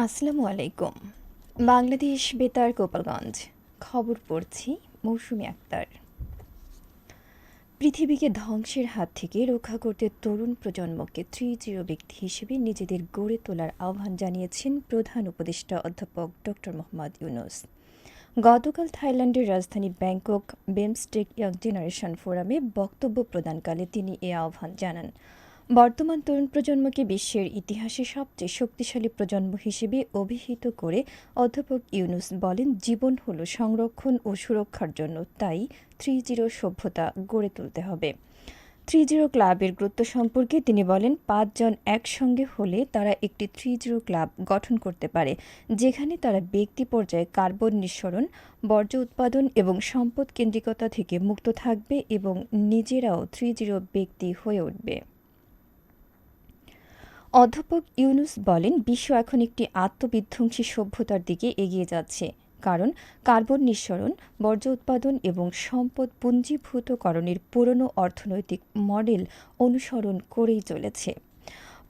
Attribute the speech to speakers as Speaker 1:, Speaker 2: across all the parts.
Speaker 1: আসসালামু আলাইকুম বাংলাদেশ বেতার গোপালগঞ্জ খবর পড়ছি মৌসুমি আক্তার পৃথিবীকে ধ্বংসের হাত থেকে রক্ষা করতে তরুণ প্রজন্মকে তৃতীয় ব্যক্তি হিসেবে নিজেদের গড়ে তোলার আহ্বান জানিয়েছেন প্রধান উপদেষ্টা অধ্যাপক ডক্টর মোহাম্মদ ইউনুস গতকাল থাইল্যান্ডের রাজধানী ব্যাংকক বেমস্টেক ইয়াং জেনারেশন ফোরামে বক্তব্য প্রদানকালে তিনি এ আহ্বান জানান বর্তমান তরুণ প্রজন্মকে বিশ্বের ইতিহাসে সবচেয়ে শক্তিশালী প্রজন্ম হিসেবে অভিহিত করে অধ্যাপক ইউনুস বলেন জীবন হল সংরক্ষণ ও সুরক্ষার জন্য তাই থ্রি জিরো সভ্যতা গড়ে তুলতে হবে থ্রি জিরো ক্লাবের গুরুত্ব সম্পর্কে তিনি বলেন পাঁচজন একসঙ্গে হলে তারা একটি থ্রি জিরো ক্লাব গঠন করতে পারে যেখানে তারা ব্যক্তি পর্যায়ে কার্বন নিঃসরণ বর্জ্য উৎপাদন এবং সম্পদ কেন্দ্রিকতা থেকে মুক্ত থাকবে এবং নিজেরাও থ্রি জিরো ব্যক্তি হয়ে উঠবে অধ্যাপক ইউনুস বলেন বিশ্ব এখন একটি আত্মবিধ্বংসী সভ্যতার দিকে এগিয়ে যাচ্ছে কারণ কার্বন নিঃসরণ বর্জ্য উৎপাদন এবং সম্পদ পুঞ্জীভূতকরণের পুরনো অর্থনৈতিক মডেল অনুসরণ করেই চলেছে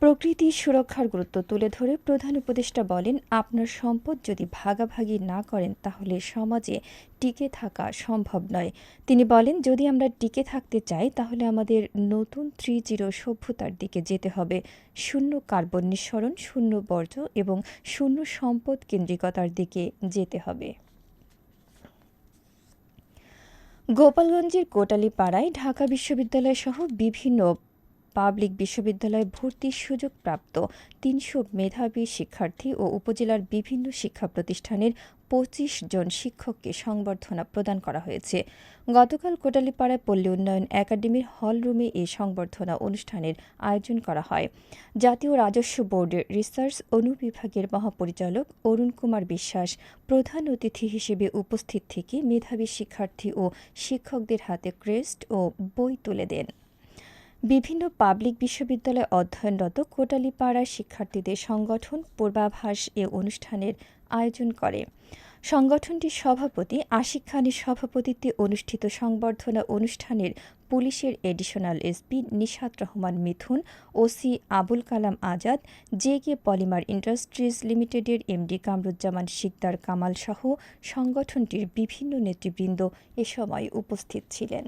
Speaker 1: প্রকৃতি সুরক্ষার গুরুত্ব তুলে ধরে প্রধান উপদেষ্টা বলেন আপনার সম্পদ যদি ভাগাভাগি না করেন তাহলে সমাজে টিকে থাকা সম্ভব নয় তিনি বলেন যদি আমরা টিকে থাকতে চাই তাহলে আমাদের নতুন থ্রি জিরো সভ্যতার দিকে যেতে হবে শূন্য কার্বন নিঃসরণ শূন্য বর্জ্য এবং শূন্য সম্পদ কেন্দ্রিকতার দিকে যেতে হবে গোপালগঞ্জের কোটালিপাড়ায় ঢাকা বিশ্ববিদ্যালয় সহ বিভিন্ন পাবলিক বিশ্ববিদ্যালয়ে ভর্তির সুযোগ প্রাপ্ত তিনশো মেধাবী শিক্ষার্থী ও উপজেলার বিভিন্ন শিক্ষা প্রতিষ্ঠানের পঁচিশ জন শিক্ষককে সংবর্ধনা প্রদান করা হয়েছে গতকাল কোটালীপাড়ায় পল্লী উন্নয়ন একাডেমির হলরুমে এই সংবর্ধনা অনুষ্ঠানের আয়োজন করা হয় জাতীয় রাজস্ব বোর্ডের রিসার্চ অনুবিভাগের মহাপরিচালক অরুণ কুমার বিশ্বাস প্রধান অতিথি হিসেবে উপস্থিত থেকে মেধাবী শিক্ষার্থী ও শিক্ষকদের হাতে ক্রেস্ট ও বই তুলে দেন বিভিন্ন পাবলিক বিশ্ববিদ্যালয়ে অধ্যয়নরত কোটালীপাড়ার শিক্ষার্থীদের সংগঠন পূর্বাভাস এ অনুষ্ঠানের আয়োজন করে সংগঠনটির সভাপতি আশিক খানের সভাপতিত্বে অনুষ্ঠিত সংবর্ধনা অনুষ্ঠানের পুলিশের additional SP Nishat Rahman Mithun OC Abul Kalam Azad J K polymer industries লিমিটেডের এমডি কামরুজ্জামান শিকদার কামাল সহ সংগঠনটির বিভিন্ন নেতৃবৃন্দ এ সময় উপস্থিত ছিলেন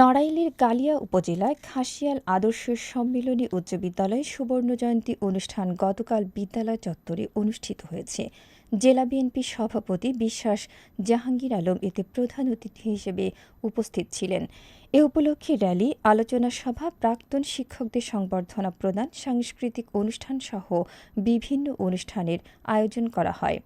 Speaker 1: নড়াইলের কালিয়া উপজেলায় খাসিয়াল আদর্শ সম্মিলনী উচ্চ বিদ্যালয়ে সুবর্ণ জয়ন্তী অনুষ্ঠান গতকাল বিদ্যালয় চত্বরে অনুষ্ঠিত হয়েছে জেলা বিএনপি সভাপতি বিশ্বাস জাহাঙ্গীর আলম এতে প্রধান অতিথি হিসেবে উপস্থিত ছিলেন এ উপলক্ষে র্যালি আলোচনা সভা প্রাক্তন শিক্ষকদের সংবর্ধনা প্রদান সাংস্কৃতিক অনুষ্ঠান সহ বিভিন্ন অনুষ্ঠানের আয়োজন করা হয়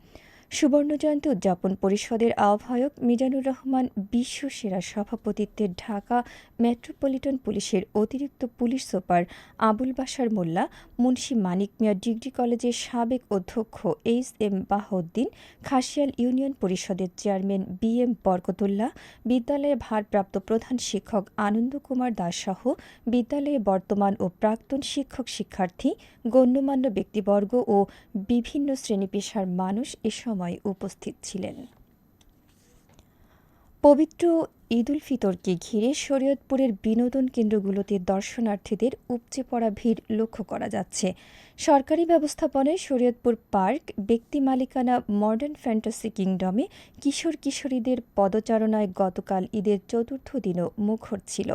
Speaker 1: সুবর্ণ জয়ন্তী উদযাপন পরিষদের আহ্বায়ক মিজানুর রহমান বিশ্ব সেরা সভাপতিত্বে ঢাকা মেট্রোপলিটন পুলিশের অতিরিক্ত পুলিশ সুপার আবুল বাসার মোল্লা মুন্সি মানিক মিয়া ডিগ্রি কলেজের সাবেক অধ্যক্ষ H M Bahauddin Khasial union পরিষদের চেয়ারম্যান বি এম বরকতুল্লাহ বিদ্যালয়ে ভারপ্রাপ্ত প্রধান শিক্ষক আনন্দ কুমার দাসসহ বিদ্যালয়ে বর্তমান ও প্রাক্তন শিক্ষক শিক্ষার্থী গণ্যমান্য ব্যক্তিবর্গ ও বিভিন্ন শ্রেণী পেশার মানুষ এসব সময় উপস্থিত ছিলেন পবিত্র ঈদুল ফিতরকে ঘিরে শরীয়তপুরের বিনোদন কেন্দ্রগুলোতে দর্শনার্থীদের উপচে পড়া ভিড় লক্ষ্য করা যাচ্ছে সরকারি ব্যবস্থাপনায় শরীয়তপুর পার্ক ব্যক্তি মালিকানা মডার্ন ফ্যান্টাসি কিংডমে কিশোর কিশোরীদের পদচারণায় গতকাল ঈদের চতুর্থ দিনও মুখর ছিল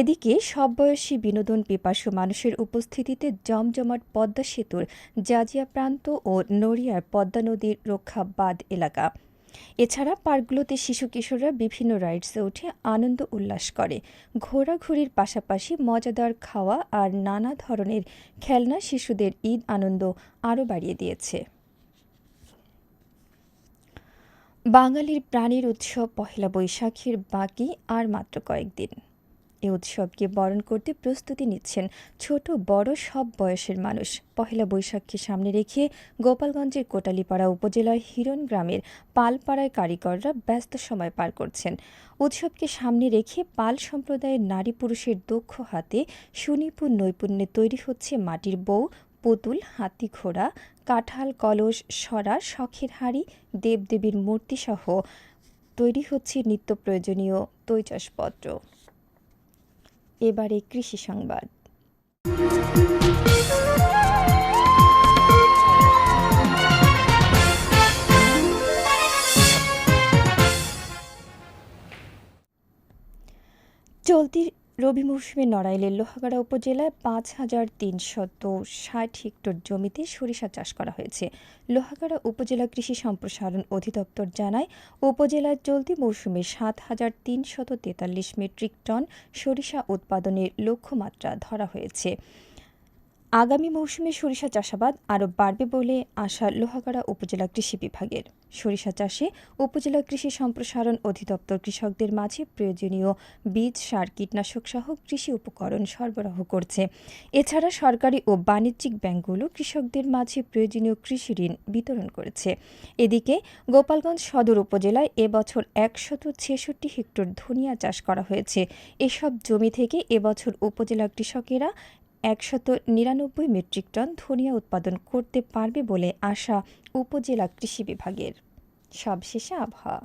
Speaker 1: এদিকে সব বয়সী বিনোদন পিপাসু মানুষের উপস্থিতিতে জমজমাট পদ্মা সেতুর জাজিয়া প্রান্ত ও নড়িয়ার পদ্মা নদীর রক্ষা বাদ এলাকা এছাড়া পার্কগুলোতে শিশু কিশোররা বিভিন্ন রাইডসে উঠে আনন্দ উল্লাস করে ঘোরাঘুরির পাশাপাশি মজাদার খাওয়া আর নানা ধরনের খেলনা শিশুদের ঈদ আনন্দ আরও বাড়িয়ে দিয়েছে বাঙালির প্রাণীর উৎসব পহেলা বৈশাখীর বাকি আর মাত্র কয়েকদিন এ উৎসবকে বরণ করতে প্রস্তুতি নিচ্ছেন ছোট বড় সব বয়সের মানুষ পহেলা বৈশাখকে সামনে রেখে গোপালগঞ্জের কোটালীপাড়া উপজেলার হিরণ গ্রামের পালপাড়ায় কারিগররা ব্যস্ত সময় পার করছেন উৎসবকে সামনে রেখে পাল সম্প্রদায়ের নারী পুরুষের দক্ষ হাতে সুনিপুণ নৈপুণ্যে তৈরি হচ্ছে মাটির বউ পুতুল হাতি ঘোড়া কাঁঠাল কলস সরা শখের হাড়ি দেবদেবীর মূর্তিসহ তৈরি হচ্ছে নিত্য প্রয়োজনীয় তৈজসপত্র এবারে কৃষি সংবাদ রবি মৌসুমে নড়াইলের লোহাগাড়া উপজেলায় পাঁচ হাজার তিনশত ষাট হেক্টর জমিতে সরিষা চাষ করা হয়েছে লোহাগাড়া উপজেলা কৃষি সম্প্রসারণ অধিদপ্তর জানায় উপজেলায় চলতি মৌসুমে সাত হাজার তিনশত তেতাল্লিশ মেট্রিক টন সরিষা উৎপাদনের লক্ষ্যমাত্রা ধরা হয়েছে আগামী মৌসুমে সরিষা চাষাবাদ আরও বাড়বে বলে আশা লোহাগাড়া উপজেলা কৃষি বিভাগের সরিষা চাষে উপজেলা কৃষি সম্প্রসারণ অধিদপ্তর কৃষকদের মাঝে প্রয়োজনীয় বীজ সার কীটনাশক সহ কৃষি উপকরণ সরবরাহ করছে এছাড়া সরকারি ও বাণিজ্যিক ব্যাংকগুলো কৃষকদের মাঝে প্রয়োজনীয় কৃষি ঋণ বিতরণ করেছে এদিকে গোপালগঞ্জ সদর উপজেলায় এবছর একশত ছেষট্টি হেক্টর ধনিয়া চাষ করা হয়েছে এসব জমি থেকে এবছর উপজেলা কৃষকেরা একশত নিরানব্বই মেট্রিক টন ধনিয়া উৎপাদন করতে পারবে বলে আশা উপজেলা কৃষি বিভাগের সবশেষে আবহাওয়া